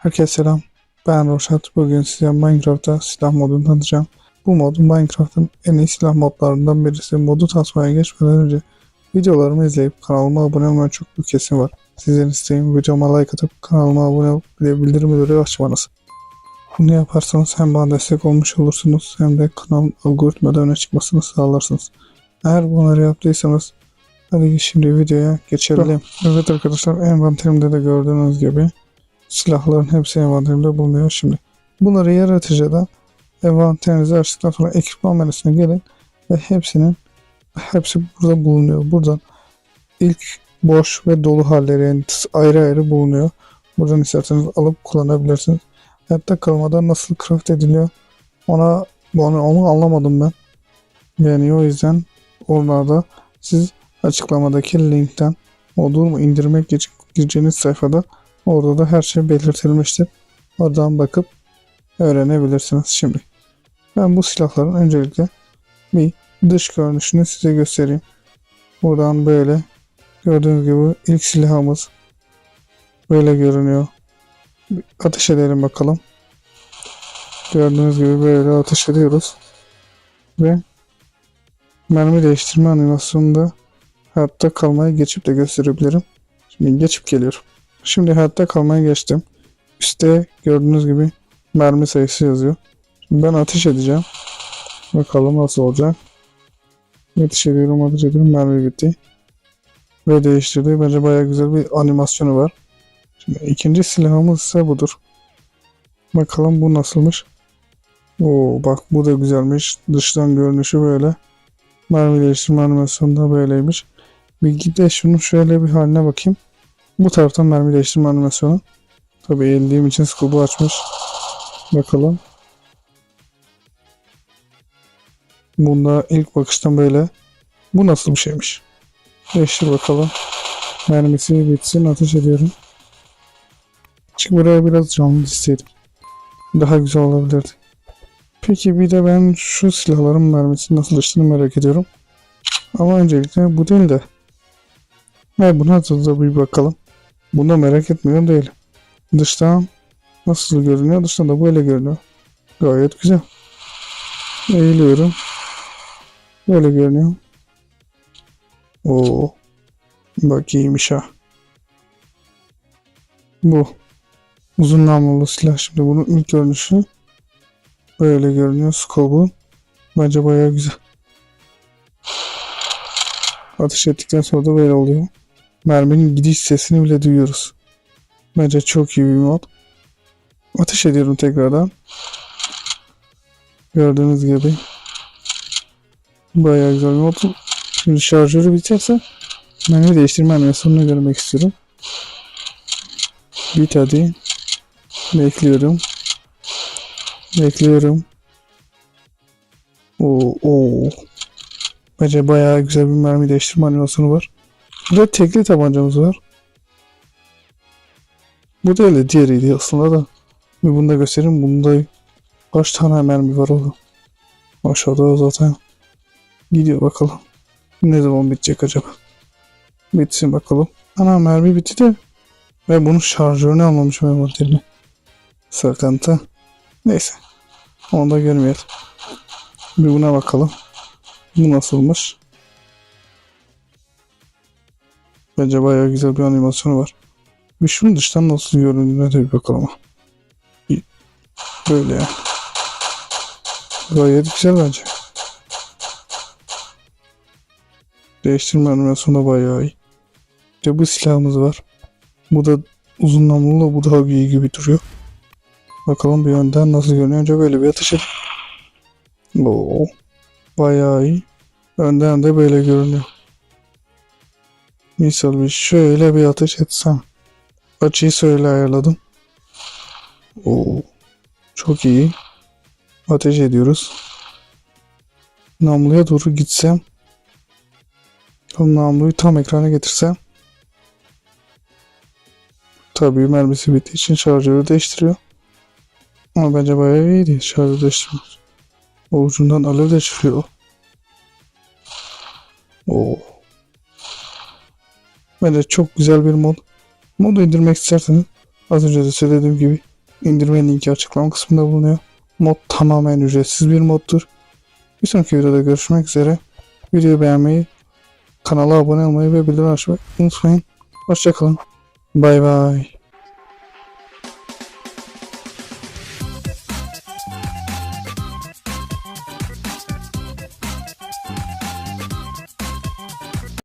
Herkese selam. Ben Roşat. Bugün size Minecraft'ta silah modunu tanıtacağım. Bu mod Minecraft'ın en iyi silah modlarından birisi. Modu tasmaya geçmeden önce videolarımı izleyip kanalıma abone olmayan çok büyük kesim var. Sizden isteğim videoma like atıp kanalıma abone olup bir de bildirimleri açmanız. Bunu yaparsanız hem bana destek olmuş olursunuz hem de kanalın algoritmada öne çıkmasını sağlarsınız. Eğer bunları yaptıysanız hadi şimdi videoya geçelim. Evet arkadaşlar envanterimde de gördüğünüz gibi silahların hepsi envanterimde bulunuyor şimdi. Bunları yaratıcıda envanterinizi açtıktan sonra ekipman menüsüne gelin ve hepsinin hepsi burada bulunuyor. Buradan ilk boş ve dolu halleri yani ayrı ayrı bulunuyor. Buradan isterseniz alıp kullanabilirsiniz. Hayatta kalmadan nasıl craft ediliyor ona onu, onu anlamadım ben. Yani o yüzden onlarda siz açıklamadaki linkten modumu indirmek için gireceğiniz sayfada Orada da her şey belirtilmiştir. Oradan bakıp öğrenebilirsiniz şimdi. Ben bu silahların öncelikle bir dış görünüşünü size göstereyim. Buradan böyle gördüğünüz gibi ilk silahımız böyle görünüyor. Bir ateş edelim bakalım. Gördüğünüz gibi böyle ateş ediyoruz. Ve mermi değiştirme animasyonunda hayatta kalmaya geçip de gösterebilirim. Şimdi geçip geliyorum. Şimdi hayatta kalmaya geçtim. Üste gördüğünüz gibi mermi sayısı yazıyor. Şimdi ben ateş edeceğim. Bakalım nasıl olacak. Ateş ediyorum, ateş ediyorum. Mermi bitti. Ve değiştirdi. Bence bayağı güzel bir animasyonu var. Şimdi ikinci silahımız ise budur. Bakalım bu nasılmış. Oo bak bu da güzelmiş. Dıştan görünüşü böyle. Mermi değiştirme animasyonu da böyleymiş. Bir de şunun şöyle bir haline bakayım. Bu taraftan mermi değiştirme animasyonu. Tabi eğildiğim için scope'u açmış. Bakalım. Bunda ilk bakıştan böyle. Bu nasıl bir şeymiş? Değiştir bakalım. Mermisi bitsin ateş ediyorum. Çünkü buraya biraz canlı istedim. Daha güzel olabilirdi. Peki bir de ben şu silahların mermisini nasıl açtığını merak ediyorum. Ama öncelikle bu değil de. Ve buna da bir bakalım. Bunu merak etmiyorum değil. Dıştan nasıl görünüyor? Dıştan da böyle görünüyor. Gayet güzel. Eğiliyorum. Böyle görünüyor. Oo. Bak iyiymiş ha. Bu. Uzun namlulu silah. Şimdi bunun ilk görünüşü böyle görünüyor. Scope'u. Bence bayağı güzel. Ateş ettikten sonra da böyle oluyor. Merminin gidiş sesini bile duyuyoruz. Bence çok iyi bir mod. Ateş ediyorum tekrardan. Gördüğünüz gibi. Bayağı güzel bir mod. Şimdi şarjörü biterse mermi değiştirme animasyonunu görmek istiyorum. Bit hadi. Bekliyorum. Bekliyorum. Oo, oo. Bence bayağı güzel bir mermi değiştirme animasyonu var. Burada tekli tabancamız var. Bu da öyle diğeriydi aslında da. Bir bunu da göstereyim. Bunda kaç tane mermi var orada. Aşağıda zaten. Gidiyor bakalım. Ne zaman bitecek acaba? Bitsin bakalım. Ana mermi bitti de. Ve bunun şarjörünü almamışım envanterine. Sıkıntı. Neyse. Onu da görmeyelim. Bir buna bakalım. Bu nasılmış? Bence bayağı güzel bir animasyonu var. Bir şunun dıştan nasıl göründüğüne de bir bakalım. Böyle ya. Gayet güzel bence. Değiştirme animasyonu da bayağı iyi. İşte bu silahımız var. Bu da uzun namlulu bu daha iyi gibi duruyor. Bakalım bir önden nasıl görünüyor. Önce böyle bir ateş edin. Oo, bayağı iyi. Önden de böyle görünüyor. Misal bir şöyle bir ateş etsem. Açıyı söyle ayarladım. Oo, çok iyi. Ateş ediyoruz. Namluya doğru gitsem. Namluyu tam ekrana getirsem. Tabii mermisi bittiği için şarjörü değiştiriyor. Ama bence bayağı iyiydi şarjı değiştirmek. O ucundan alev de çıkıyor. Oo. Bence çok güzel bir mod. Modu indirmek isterseniz az önce de söylediğim gibi indirme linki açıklama kısmında bulunuyor. Mod tamamen ücretsiz bir moddur. Bir sonraki videoda görüşmek üzere. Videoyu beğenmeyi, kanala abone olmayı ve bildirim açmayı unutmayın. Hoşçakalın. Bay bay.